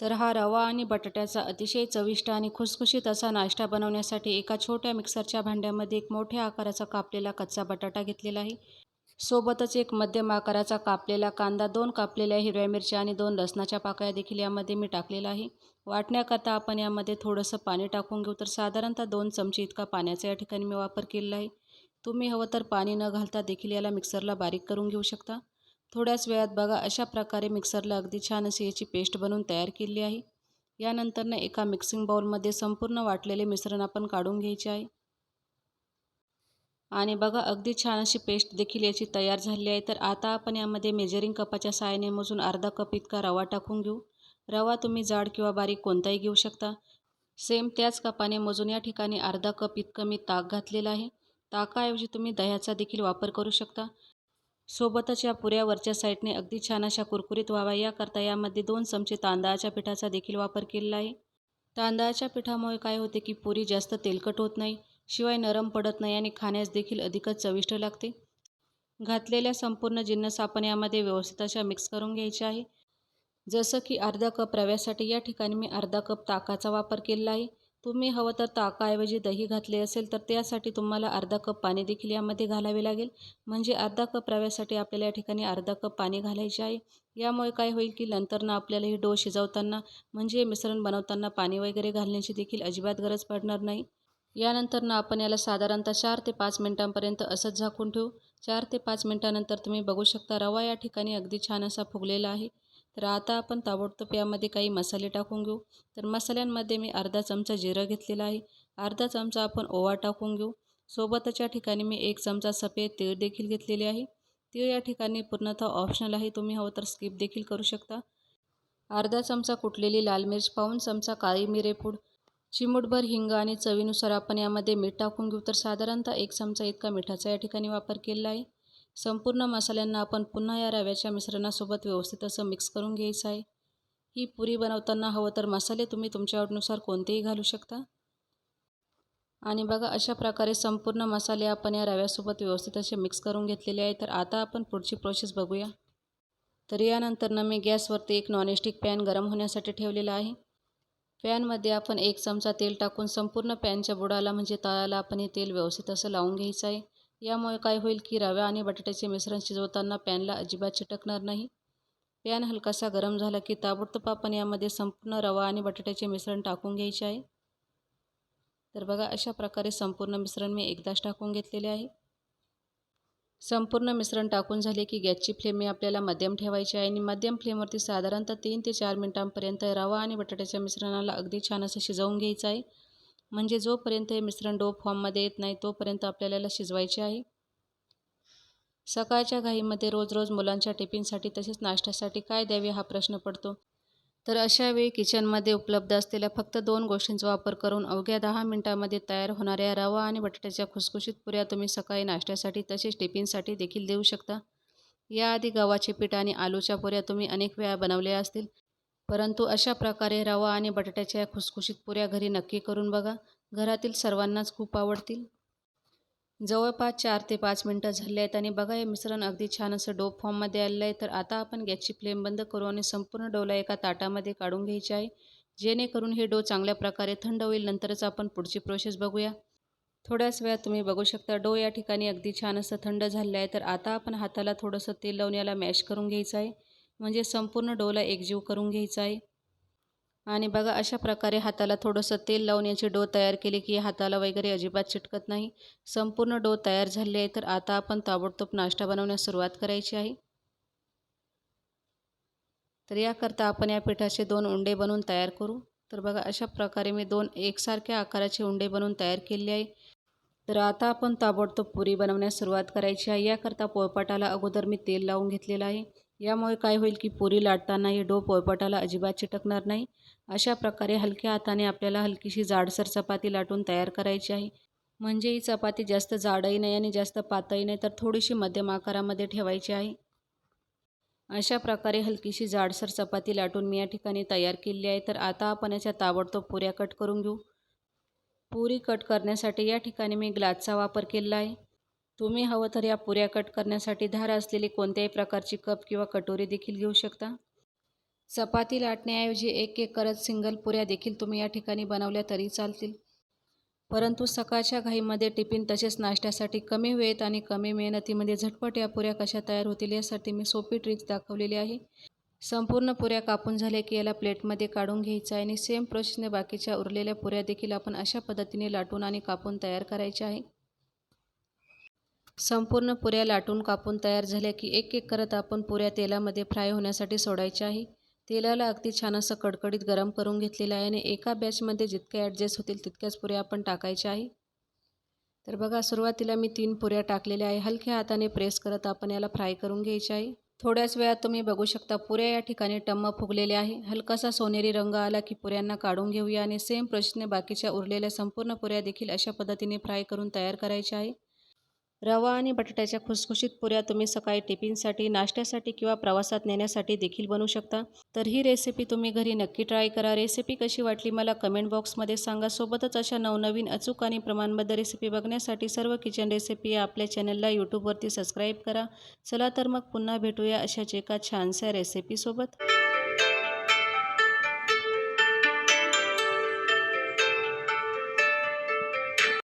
तर हा रवा आणि बटाट्याचा अतिशय चविष्ट आणि खुसखुशीत असा नाश्ता बनवण्यासाठी एका छोट्या मिक्सरच्या भांड्यामध्ये एक मोठ्या आकाराचा कापलेला कच्चा बटाटा घेतलेला आहे. सोबतच एक मध्यम आकाराचा कापलेला कांदा दोन कापलेल्या हिरव्या मिरच्या आणि दोन लसणाच्या पाकळ्या देखील यामध्ये मी टाकलेला आहे. वाटण्याकरता आपण यामध्ये थोडंसं पाणी टाकून घेऊ तर साधारणतः दोन चमचे इतका पाण्याचा या ठिकाणी मी वापर केलेला आहे. तुम्ही हवं तर पाणी न घालता देखील याला मिक्सरला बारीक करून घेऊ शकता. थोड्याच वेळात बघा अशा प्रकारे मिक्सरला अगदी छान अशी याची पेस्ट बनवून तयार केली आहे. यानंतरनं एका मिक्सिंग बाउलमध्ये संपूर्ण वाटलेले मिश्रण आपण काढून घ्यायचे आहे. आणि बघा अगदी छान अशी पेस्ट देखील याची तयार झाली आहे. तर आता आपण यामध्ये मेजरिंग कपाच्या सहाय्याने मोजून अर्धा कप इतका रवा टाकून घेऊ. रवा तुम्ही जाड किंवा बारीक कोणताही घेऊ शकता. सेम त्याच कपाने मोजून या ठिकाणी अर्धा कप इतकं मी ताक घातलेलं आहे. ताकाऐवजी तुम्ही दह्याचा देखील वापर करू शकता. सोबतच या पुऱ्यावरच्या साईडने अगदी छान अशा कुरकुरीत व्हावा याकरता यामध्ये दोन चमचे तांदळाच्या पिठाचा देखील वापर केलेला आहे. तांदळाच्या पिठामुळे काय होते की पुरी जास्त तेलकट होत नाही शिवाय नरम पडत नाही आणि खाण्यास देखील अधिकच चविष्ट लागते. घातलेल्या संपूर्ण जिन्नस आपण यामध्ये व्यवस्थित अशा मिक्स करून घ्यायचे आहे. जसं की अर्धा कप रव्यासाठी या ठिकाणी मी अर्धा कप ताकाचा वापर केलेला आहे. तुम्ही हवं तर ताकाऐवजी दही घातले असेल तर त्यासाठी तुम्हाला अर्धा कप पाणी देखील यामध्ये घालावे लागेल. म्हणजे अर्धा कप रव्यासाठी आपल्याला या ठिकाणी अर्धा कप पाणी घालायचे आहे. यामुळे काय होईल की नंतरनं आपल्याला हे डो शिजवताना म्हणजे मिश्रण बनवताना पाणी वगैरे घालण्याची देखील अजिबात गरज पडणार नाही. यानंतरनं आपण याला साधारणतः चार ते पाच मिनटांपर्यंत असंच झाकून ठेवू. चार ते पाच मिनटानंतर तुम्ही बघू शकता रवा या ठिकाणी अगदी छान असा फुगलेला आहे. तर आता आपण ताबडतोब यामध्ये काही मसाले टाकून घेऊ. तर मसाल्यांमध्ये मी अर्धा चमचा जिरं घेतलेला आहे. अर्धा चमचा आपण ओवा टाकून घेऊ. सोबतच या ठिकाणी मी एक चमचा सफेद तीळ देखील घेतलेले आहे. तीळ या ठिकाणी पूर्णतः ऑप्शनल आहे. तुम्ही हवं तर स्किप देखील करू शकता. अर्धा चमचा कुटलेली लाल मिरच पाऊन चमचा काळी मिरेपूड चिमूटभर हिंग आणि चवीनुसार आपण यामध्ये मीठ टाकून घेऊ. तर साधारणतः एक चमचा इतका मिठाचा या ठिकाणी वापर केलेला आहे. संपूर्ण मसाल्यांना आपण पुन्हा या रव्याच्या मिश्रणासोबत व्यवस्थित असं मिक्स करून घ्यायचं आहे. ही पुरी बनवताना हवं तर मसाले तुम्ही तुमच्या आवडीनुसार कोणतेही घालू शकता. आणि बघा अशा प्रकारे संपूर्ण मसाले आपण या रव्यासोबत व्यवस्थित असे मिक्स करून घेतलेले आहे. तर आता आपण पुढची प्रोसेस बघूया. तर यानंतरनं मी गॅसवरती एक नॉनस्टिक पॅन गरम होण्यासाठी ठेवलेला आहे. पॅनमध्ये आपण एक चमचा तेल टाकून संपूर्ण पॅनच्या बुडाला म्हणजे तळाला आपण हे तेल व्यवस्थित असं लावून घ्यायचं आहे. यामुळे काय होईल की रवा आणि बटाट्याचे मिश्रण शिजवताना पॅनला अजिबात चिटकणार नाही. पॅन हलकासा गरम झाला की ताबडतोब आपण यामध्ये संपूर्ण रवा आणि बटाट्याचे मिश्रण टाकून घ्यायचे आहे. तर बघा अशा प्रकारे संपूर्ण मिश्रण मी एकदाच टाकून घेतलेले आहे. संपूर्ण मिश्रण टाकून झाले की गॅसची फ्लेम मी आपल्याला मध्यम ठेवायची आहे आणि मध्यम फ्लेमवरती साधारणतः तीन ते चार मिनटांपर्यंत रवा आणि बटाट्याच्या मिश्रणाला अगदी छान असं शिजवून घ्यायचं आहे. म्हणजे जोपर्यंत हे मिश्रण डो फॉर्ममध्ये येत नाही तोपर्यंत आपल्याला शिजवायचे आहे. सकाळच्या घाईमध्ये रोज रोज मुलांच्या टिफिनसाठी तसेच नाश्त्यासाठी काय द्यावे हा प्रश्न पडतो. तर अशा वेळी किचनमध्ये उपलब्ध असलेल्या फक्त दोन गोष्टींचा वापर करून अवघ्या दहा मिनटामध्ये तयार होणाऱ्या रवा आणि बटाट्याच्या खुसखुशीत पुऱ्या तुम्ही सकाळी नाश्त्यासाठी तसेच टिफिनसाठी देखील देऊ शकता. याआधी गव्हाचे पीठ आणि आलूच्या पुऱ्या तुम्ही अनेक वेळा बनवल्या असतील. परंतु अशा प्रकारे रवा आणि बटाट्याच्या या खुसखुशीत पुऱ्या घरी नक्की करून बघा. घरातील सर्वांनाच खूप आवडतील. जवळपास चार ते पाच मिनटं झाले आहेत आणि बघा हे मिश्रण अगदी छान असं डो फॉर्ममध्ये आलेलं आहे. तर आता आपण गॅसची फ्लेम बंद करू आणि संपूर्ण डोला एका ताटामध्ये काढून घ्यायचे आहे. जेणेकरून हे डो चांगल्या प्रकारे थंड होईल. नंतरच आपण पुढची प्रोसेस बघूया. थोड्याच वेळात तुम्ही बघू शकता डो या ठिकाणी अगदी छान असं थंड झालेलं आहे. तर आता आपण हाताला थोडंसं तेल लावून याला मॅश करून घ्यायचं आहे. म्हणजे संपूर्ण डोला एकजीव करून घ्यायचा आहे. आणि बघा अशा प्रकारे हाताला थोडंसं तेल लावून याची डो तयार केली की हाताला वगैरे अजिबात चिटकत नाही. संपूर्ण डो तयार झाले आहे तर आता आपण ताबडतोब नाश्ता बनवण्यास सुरुवात करायची आहे. तर याकरता आपण या पिठाचे दोन उंडे बनवून तयार करू. तर बघा अशा प्रकारे मी दोन एकसारख्या आकाराचे उंडे बनवून तयार केले आहे. तर आता आपण ताबडतोब पुरी बनवण्यास सुरुवात करायची आहे. याकरता पोळपाटाला अगोदर मी तेल लावून घेतलेलं आहे. यामुळे काय होईल की पुरी लाटताना हे डो पोळपाटाला अजिबात चिटकणार नाही. अशा प्रकारे हलक्या हाताने आपल्याला हलकीशी जाडसर चपाती लाटून तयार करायची आहे. म्हणजे ही चपाती जास्त जाडही नाही आणि जास्त पातळी नाही तर थोडीशी मध्यम आकारामध्ये ठेवायची आहे. अशा प्रकारे हलकीशी जाडसर चपाती लाटून मी या ठिकाणी तयार केली आहे. तर आता आपण याच्या ताबडतोब पुऱ्या कट करून घेऊ. पुरी कट करण्यासाठी या ठिकाणी मी ग्लासचा वापर केलेला आहे. तुम्ही हवं तर या पुऱ्या कट करण्यासाठी धार असलेली कोणत्याही प्रकारची कप किंवा कटोरी देखील घेऊ शकता. चपाती लाटण्याऐवजी एक एक करत सिंगल पुऱ्या देखील तुम्ही या ठिकाणी बनवल्या तरी चालतील. परंतु सकाळच्या घाईमध्ये टिफिन तसेच नाश्त्यासाठी कमी वेळेत आणि कमी मेहनतीमध्ये झटपट या पुऱ्या कशा तयार होतील यासाठी मी सोपी ट्रिक्स दाखवलेली आहे. संपूर्ण पुऱ्या कापून झाल्या की याला प्लेटमध्ये काढून घ्यायचं आहे आणि सेम प्रोसेसने बाकीच्या उरलेल्या पुऱ्या देखील आपण अशा पद्धतीने लाटून आणि कापून तयार करायच्या आहे. संपूर्ण पुऱ्या लाटून कापून तयार झाल्या की एक एक करत आपण पुऱ्या तेलामध्ये फ्राय होण्यासाठी सोडायच्या आहे. तेलाला अगदी छान असं कडकडीत गरम करून घेतलेलं आहे आणि एका बॅचमध्ये जितक्या ॲडजस्ट होतील तितक्याच पुऱ्या आपण टाकायच्या आहे. तर बघा सुरुवातीला मी तीन पुऱ्या टाकलेल्या आहे. हलक्या हाताने प्रेस करत आपण याला फ्राय करून घ्यायच्या आहे. थोड्याच वेळात तुम्ही बघू शकता पुऱ्या या ठिकाणी टम्म फुगलेल्या आहे. हलकासा सोनेरी रंग आला की पुऱ्यांना काढून घेऊया आणि सेम प्रोसेसने बाकीच्या उरलेल्या संपूर्ण पुऱ्या देखील अशा पद्धतीने फ्राय करून तयार करायच्या आहे. रवा आणि बटाट्याच्या खुसखुशीत पुऱ्या तुम्ही सकाळी टिफिनसाठी नाश्त्यासाठी किंवा प्रवासात नेण्यासाठी देखील बनवू शकता. तर ही रेसिपी तुम्ही घरी नक्की ट्राय करा. रेसिपी कशी वाटली मला कमेंट बॉक्समध्ये सांगा. सोबतच अशा नवनवीन अचूक आणि प्रमाणबद्ध रेसिपी बघण्यासाठी सर्व किचन रेसिपी आपल्या चॅनलला यूट्यूबवरती सबस्क्राईब करा. चला तर मग पुन्हा भेटूया अशाच एका छानशा रेसिपीसोबत